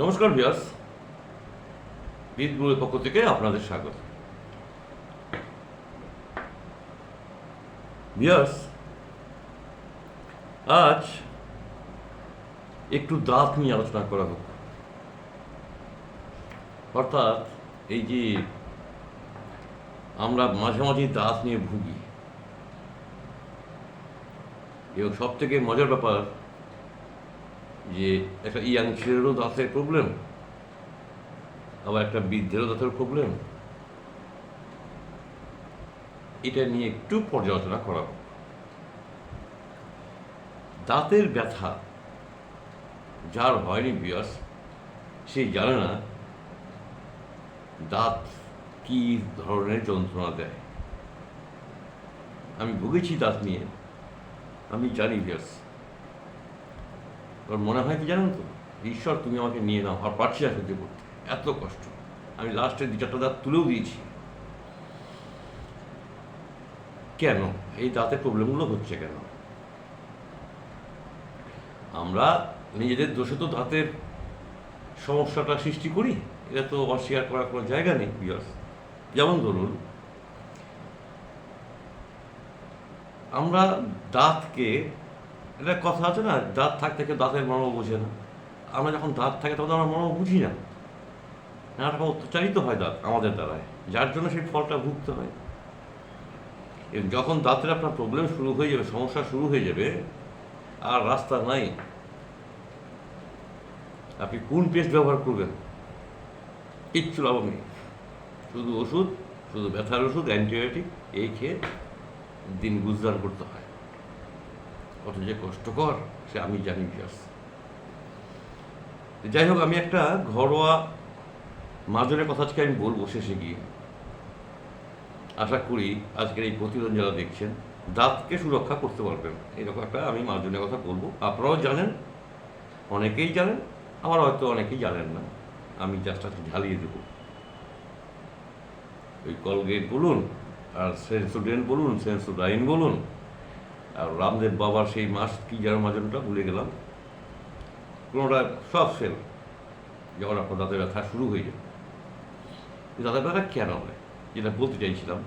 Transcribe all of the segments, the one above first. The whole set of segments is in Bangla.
নমস্কার ভিয়াস বিদ গ্রুপের পক্ষ থেকে আপনাদের স্বাগত। ভিয়াস আজ একটু দাঁত নিয়ে আলোচনা করা হোক। অর্থাৎ এই যে আমরা মাঝে মাঝে দাঁত নিয়ে ভুগি। এবং সব থেকে মজার ব্যাপার যে একটা ইয়াং ছেলেরও দাঁতের প্রবলেম আবার একটা বৃদ্ধেরও দাঁতের প্রবলেম এটা নিয়ে একটু পর্যালোচনা করা। দাঁতের ব্যথা যার হয়নি বিয়াস, সে জানে না দাঁত কি ধরনের যন্ত্রণা দেয়। আমি ভুগেছি দাঁত নিয়ে। আমি জানি বিয়াস। ওর মনে হয় কি জানেন তো? ঈশ্বর, তুমি আমাকে নিয়ে নাও। আর পারছি না সহ্য করতে। এত কষ্ট। আমি লাস্টে দু চারটা দাঁত তুলেও দিয়েছি। কেন? এই দাঁতের প্রবলেমগুলো হচ্ছে কেন? আমরা নিজেদের দোষে তো দাঁতের সমস্যাটা সৃষ্টি করি। এটা তো অস্বীকার করার কোনো জায়গা নেই বিয়াস যেমন ধরুন, আমরা দাঁতকে এটা কথা আছে না, দাঁত থাকতে কেউ দাঁতের মর্ম বোঝে না। আমরা যখন দাঁত থাকে তখন আমরা মর্ম বুঝি না। নানা রকম অত্যাচারিত হয় দাঁত আমাদের দ্বারায়, যার জন্য সেই ফলটা ভুগতে হয়। যখন দাঁতের আপনার প্রবলেম শুরু হয়ে যাবে, সমস্যা শুরু হয়ে যাবে, আর রাস্তা নাই, আপনি কোন পেস্ট ব্যবহার করবেন? কিচ্ছু লাভ নেই। শুধু ওষুধ, শুধু ব্যথার ওষুধ অ্যান্টিবায়োটিক এই খেয়ে দিন গুজরান করতে হয়। কত যে কষ্টকর সে আমি জানি বিয়াস যাই হোক, আমি একটা ঘরোয়া মাজনের কথা আজকে আমি বলব শেষে গিয়ে। আশা করি আজকের এই প্রতিদিন যারা দেখছেন, দাঁতকে সুরক্ষা করতে পারবেন। এরকম একটা আমি মাজনের কথা বলব। আপনারাও জানেন, অনেকেই জানেন, আমার হয়তো অনেকেই জানেন না। আমি জাস্ট আজকে ঝালিয়ে দেবো। ওই কলগেট বলুন, আর সেন্সোডেন্ট বলুন, সেন্সোডাইন বলুন আর রামদেব বাবার সেই মাস কি যেন মাজনটা ভুলে গেলাম। কোনোটা সব সেল যখন আপনার দাঁতের ব্যথা শুরু হয়ে যায়। দাঁতের ব্যথা কেন হয়? যেটা বলতে চাইছিলাম,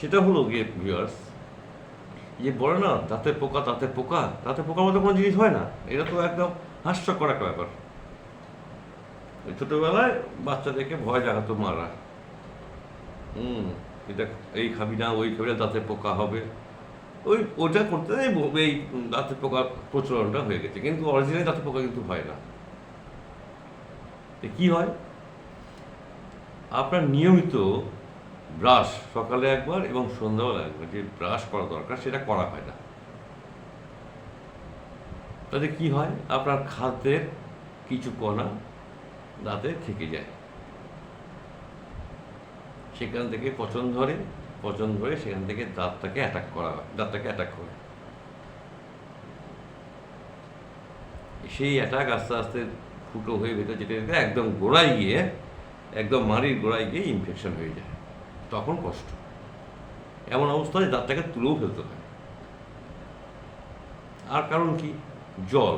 সেটা হলো গিয়ে ভিউয়ার্স যে বলে না দাঁতের পোকা দাঁতের পোকা। দাঁতের পোকার মতো কোনো জিনিস হয় না। এটা তো একদম হাস্যকর একটা ব্যাপার। ছোটোবেলায় বাচ্চাদেরকে ভয় দেখাতো মারা। হুম, এটা এই খাবি না, ওই খাবি না দাঁতের পোকা হবে। ওই ওটা করতে এই দাঁতের পোকা প্রচলনটা হয়ে গেছে। কিন্তু অরিজিনাল দাঁতের পোকা কিন্তু হয় না। কি হয়? আপনার নিয়মিত ব্রাশ সকালে একবার এবং সন্ধ্যাবেলা একবার যে ব্রাশ করা দরকার, সেটা করা হয় না। তাতে কি হয়? আপনার খাদ্যের কিছু কণা দাঁতে থেকে যায়। সেখান থেকে পচন ধরে পচন ধরে সেখান থেকে দাঁতটাকে অ্যাটাক করা হয় দাঁতটাকে অ্যাটাক করে সেই অ্যাটাক আস্তে আস্তে ফুটো হয়ে ভেতরে যেতে যেতে একদম গোড়ায় গিয়ে, একদম মাড়ির গোড়ায় গিয়ে ইনফেকশন হয়ে যায়। তখন কষ্ট। এমন অবস্থায় দাঁতটাকে তুলেও ফেলতে হয়। আর কারণ কি? জল।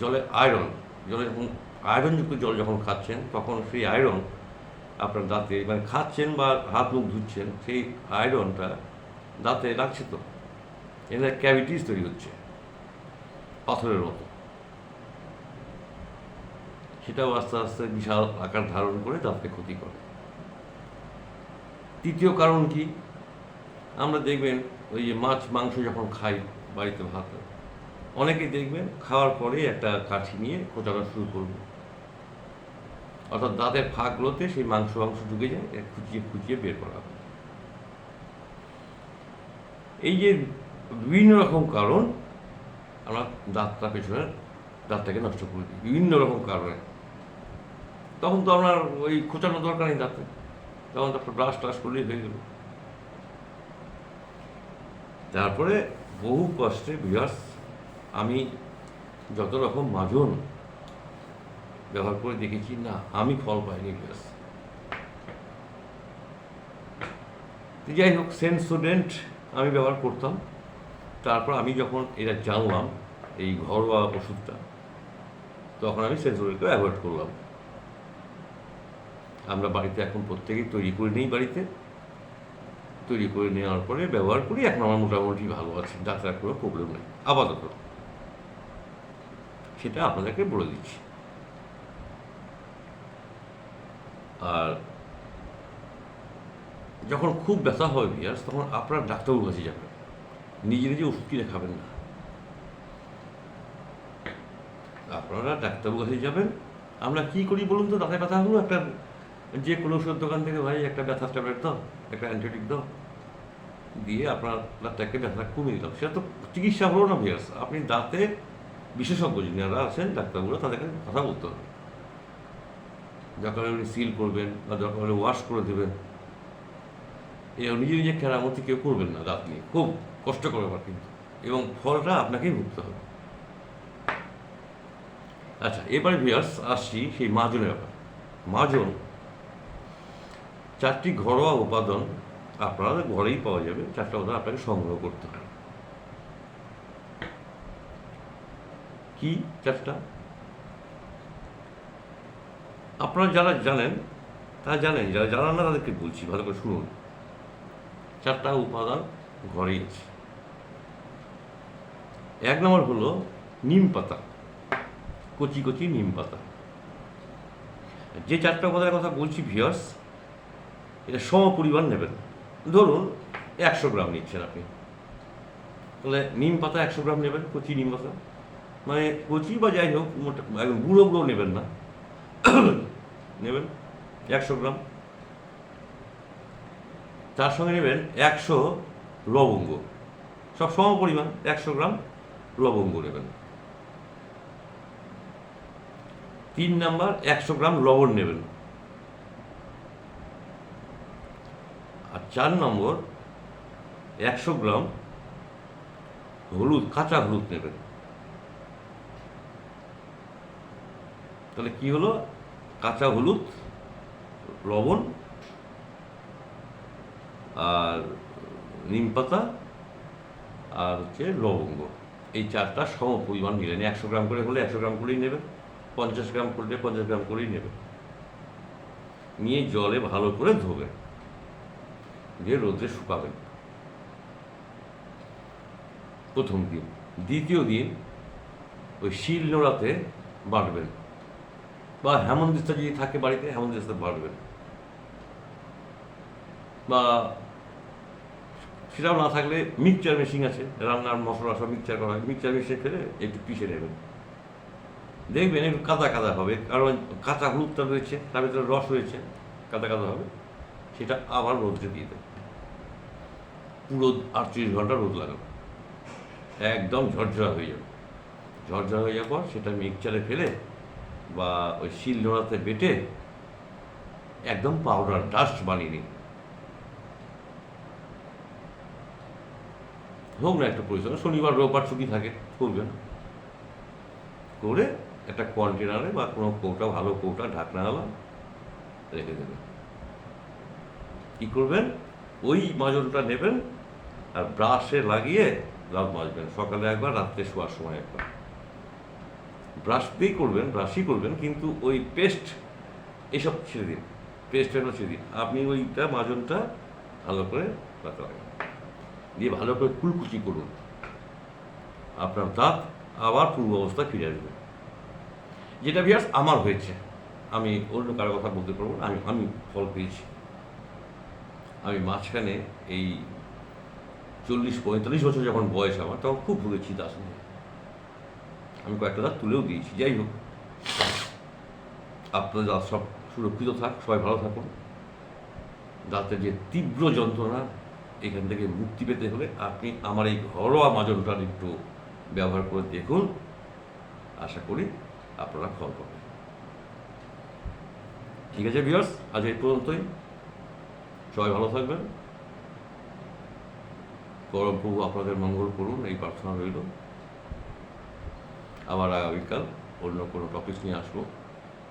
জলে আয়রন জলে যখন আয়রনযুক্ত জল যখন খাচ্ছেন, তখন সেই আয়রন আপনার দাঁতে মানে খাচ্ছেন বা হাত মুখ ধুচ্ছেন, সেই আয়রনটা দাঁতে লাগছে তো। এখানে ক্যাভিটিস তৈরি হচ্ছে, পাথরের মতো। সেটাও আস্তে আস্তে বিশাল আকার ধারণ করে দাঁতকে ক্ষতি করে। তৃতীয় কারণ কি? আমরা দেখবেন ওই যে মাছ, মাংস যখন খাই বাড়িতে ভাত, অনেকেই দেখবেন খাওয়ার পরে একটা কাঠি নিয়ে খোঁচানো শুরু করবে। অর্থাৎ দাঁতের ফাঁকগুলোতে সেই মাংস মাংস ঢুকে যায় এর খুঁচিয়ে খুঁচিয়ে বের করা হয়। এই যে বিভিন্ন রকম কারণ, আমরা দাঁতটা পেছনে, দাঁতটাকে নষ্ট করে দিই, বিভিন্ন রকম কারণে। তখন তো আপনার ওই খোঁচানো দরকার নেই দাঁতে। তখন তো ব্রাশ টাশ করলেই হয়ে গেল। তারপরে বহু কষ্টে বিরাস আমি যত রকম মাজন ব্যবহার করে দেখেছি, না, আমি ফল পাইনি বিরাস যাই হোক সেন্সোডেন্ট আমি ব্যবহার করতাম। তারপর আমি যখন এটা জানলাম, এই ঘরোয়া ওষুধটা, তখন আমি সেন্সরকে অ্যাভয়েড করলাম। আমরা বাড়িতে এখন প্রত্যেকেই তৈরি করে নিই বাড়িতে। তৈরি করে নেওয়ার পরে ব্যবহার করি, এখন আমার মোটামুটি ভালো আছে যাত্রার কোনো প্রবলেম নেই, আপাতত। সেটা আপনাদেরকে বলে দিচ্ছি। আর যখন খুব ব্যথা হবে বিয়ার্স, তখন আপনার ডাক্তারবাবুর কাছে যাবেন। নিজে নিজে ওষুধ কিনে খাবেন না। আপনারা ডাক্তারবাবুর কাছে যাবেন। আমরা কি করি বলুন তো? দাঁতে ব্যথা হলো একটা, যে কোনো ওষুধ দোকান থেকে ভাই, একটা ব্যথার ট্যাবলেট দাও, একটা অ্যান্টিবায়োটিক দাও। দিয়ে আপনার দাঁতটাকে ব্যথা কমিয়ে দিলাম। সেটা তো চিকিৎসা হলো না ভিয়ার্স আপনি দাঁতে বিশেষজ্ঞ যারা আছেন ডাক্তারগুলো তাদেরকে কথা বলতে হবে। হলে উনি সিল করবেন বা দরকার হলে ওয়াশ করে দেবেন। এ নিজে নিজে কেরামতি কেউ করবেন না দাঁত নিয়ে। খুব কষ্টকর ব্যাপার কিন্তু। এবং ফলটা আপনাকেই ভুগতে হবে। আচ্ছা এবারে ভিয়ার্স আসছি সেই মাজনের ব্যাপার। মাজন চারটি ঘরোয়া উপাদান আপনারা ঘরেই পাওয়া যাবে, চারটা উপাদান আপনাকে সংগ্রহ করতে হবে কি চারটা? আপনারা যারা জানেন, তারা জানেন, যারা জানান না তাদেরকে বলছি, ভালো করে শুনুন। চারটা উপাদান ঘরেই আছে। এক নম্বর হলো নিম পাতা। কচি কচি নিম পাতা। যে চারটা উপাদানের কথা বলছি ভিয়ার্স এটা সম পরিমাণ নেবেন। ধরুন, একশো গ্রাম নিচ্ছেন আপনি। তাহলে নিম পাতা একশো গ্রাম নেবেন, কচি নিম পাতা। মানে কচি বা যাই হোক গুঁড়ো গুঁড়ো নেবেন না। নেবেন, একশো গ্রাম। তার সঙ্গে নেবেন একশো লবঙ্গ। সব সম পরিমাণ একশো গ্রাম লবঙ্গ নেবেন। তিন নাম্বার একশো গ্রাম লবণ নেবেন। আর চার নম্বর একশো গ্রাম হলুদ, কাঁচা হলুদ নেবেন। তাহলে কি হলো? কাঁচা হলুদ, লবণ আর নিম পাতা আর হচ্ছে লবঙ্গ। এই চারটা সম পরিমাণ নিলেন একশো গ্রাম করে হলে একশো গ্রাম করেই নেবেন পঞ্চাশ গ্রাম করলে পঞ্চাশ গ্রাম করেই নেবেন নিয়ে জলে ভালো করে ধোবেন দিয়ে রোদে শুকাবেন প্রথম দিন। দ্বিতীয় দিন ওই শিল নোড়াতে বাটবেন। বা হেমন্দিস্তা যদি থাকে বাড়িতে হেমন্দিস্তা বাটবেন বা সেটাও না থাকলে মিক্সচার মেশিন আছে, রান্নার মশলা সব মিক্সচার করা হয়, মিক্সচার মেশিনে ফেলে একটু পিষে নেবেন। দেখবেন একটু কাদা কাদা হবে, কারণ কাঁচা হলুদটা রয়েছে, তার ভিতরে রস রয়েছে, কাদা কাদা হবে, সেটা আবার রোদে দিয়ে দেবে পুরো আটচল্লিশ ঘণ্টা রোদ লাগাবে একদম ঝরঝরা হয়ে যাবে। ঝরঝরা হয়ে যাওয়ার পর সেটা মিক্সচারে ফেলে বা ওই শিল নোড়াতে বেটে একদম পাউডার ডাস্ট বানিয়ে নিন। হোক না একটা পরিশ্রম, শনিবার, রোববার ছুটি থাকে করবেন করে একটা কন্টেনারে বা কোনো কৌটা, ভালো কৌটা, ঢাকনা আলা রেখে দেবেন। কী করবেন? ওই মাজনটা নেবেন আর ব্রাশে লাগিয়ে দাঁত মাজবেন সকালে একবার, রাত্রে শোয়ার সময় একবার। ব্রাশ দিয়েই করবেন ব্রাশই করবেন, কিন্তু ওই পেস্ট এসব ছেড়ে দিন পেস্ট এগুলো ছেড়ে দিন। আপনি ওইটা মাজনটা ভালো করে রাখতে লাগবেন। দিয়ে ভালো করে কুলকুচি করুন। আপনার দাঁত আবার পূর্ব অবস্থা ফিরে আসবে। যেটা বিয়াস আমার হয়েছে। আমি অন্য কারও কথা বলতে পারব না, আমি আমি ফল পেয়েছি। আমি মাঝখানে এই চল্লিশ পঁয়তাল্লিশ বছর যখন বয়স আমার, তখন খুব ভুগেছি দাঁত নিয়ে আমি কয়েকটা দাঁত তুলেও দিয়েছি, যাই হোক। আপনাদের দাঁত সব সুরক্ষিত থাক, সবাই ভালো থাকুন। দাঁতের যে তীব্র যন্ত্রণা, এখান থেকে মুক্তি পেতে হলে আপনি আমার এই ঘরোয়া মাজনটার একটু ব্যবহার করে দেখুন। আশা করি আপনারা ফল পাবেন। ঠিক আছে বিয়ার্স আজ এই পর্যন্তই। সবাই ভালো থাকবেন। পরম প্রভু আপনাদের মঙ্গল করুন, এই প্রার্থনা রইল। আবার আগামীকাল অন্য কোনো টপিক নিয়ে আসব।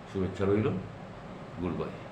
শুভেচ্ছা রইল। Good bye